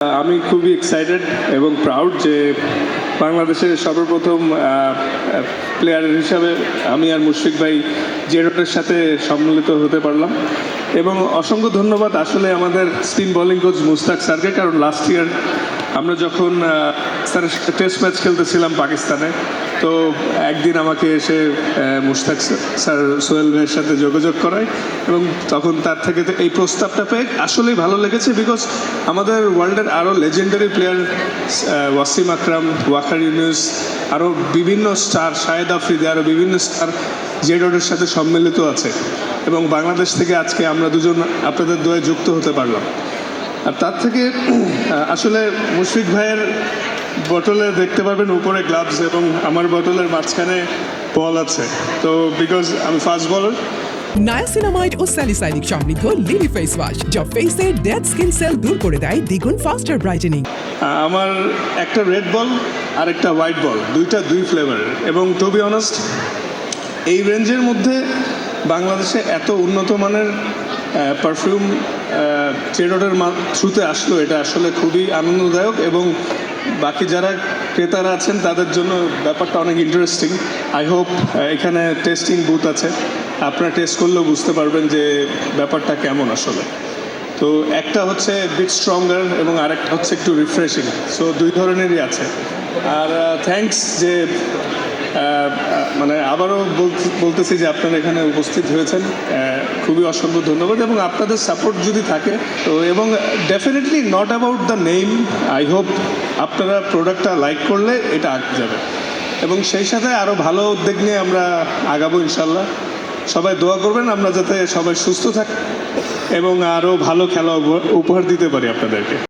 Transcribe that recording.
আমি খুবই এক্সাইটেড এবং প্রাউড যে বাংলাদেশের সর্বপ্রথম প্লেয়ারের হিসাবে আমি আর মুশফিক ভাই জেরোটের সাথে সম্মিলিত হতে পারলাম। এবং অসংখ্য ধন্যবাদ আসলে আমাদের স্পিন বোলিং কোচ মুস্তাক স্যারকে, কারণ লাস্ট ইয়ার আমরা যখন টেস্ট ম্যাচ খেলতেছিলাম পাকিস্তানে তো একদিন আমাকে এসে আহ, মুশতাক স্যার সোহেল ভাইয়ের সাথে যোগাযোগ করায় এবং তখন তার থেকে এই প্রস্তাবটা পেয়ে আসলেই ভালো লেগেছে বিকজ আমাদের ওয়ার্ল্ডের আরও লেজেন্ডারি প্লেয়ার ওয়াসিম আকরাম ওয়াকার ইউনুস আরও বিভিন্ন স্টার শাহেদ আফ্রিদি আরও বিভিন্ন স্টার জেডোডের সাথে সম্মিলিত আছে এবং বাংলাদেশ থেকে আজকে আমরা দুজন আপনাদের দোয়ে যুক্ত হতে পারলাম। আর তার থেকে আসলে মুশফিক ভাইয়ের বটলে দেখতে পারবেন উপরে গ্লাভস এবং আমার বটলের মাঝখানে বল আছে। তো বিকজ আমি ফাস্ট বলার নায়াসিনামাইড ও স্যালিসাইনিক সমৃদ্ধ লিলি ফেস ওয়াশ যা ফেসের ডেড স্কিন সেল দূর করে দেয় দ্বিগুণ ফাস্টার ব্রাইটেনিং আমার একটা রেড বল আর একটা হোয়াইট বল দুইটা দুই ফ্লেভারের এবং টু বি অনেস্ট এই রেঞ্জের মধ্যে বাংলাদেশে এত উন্নত মানের পারফিউম চেরোডের থ্রুতে আসলো। এটা আসলে খুবই আনন্দদায়ক এবং বাকি যারা ক্রেতারা আছেন, তাদের জন্য ব্যাপারটা অনেক ইন্টারেস্টিং আই হোপ এখানে টেস্টিং বুথ আছে। আপনারা টেস্ট করলেও বুঝতে পারবেন যে ব্যাপারটা কেমন আসলে। তো একটা হচ্ছে বিট স্ট্রঙ্গার এবং আরেকটা হচ্ছে একটু রিফ্রেশিং সো দুই ধরনেরই আছে। আর থ্যাঙ্কস যে মানে আবারও বলতেছি যে আপনারা এখানে উপস্থিত হয়েছেন। খুবই অসংখ্য ধন্যবাদ এবং আপনাদের সাপোর্ট যদি থাকে, তো এবং definitely not about the name I hope আপনারা প্রোডাক্টটা লাইক করলে এটা আগে যাবে। এবং সেই সাথে আরও ভালো উদ্যোগ নিয়ে আমরা আগাবো ইনশাল্লাহ সবাই দোয়া করবেন, আমরা যাতে সবাই সুস্থ থাকি এবং আরও ভালো খেলা উপহার দিতে পারি আপনাদেরকে।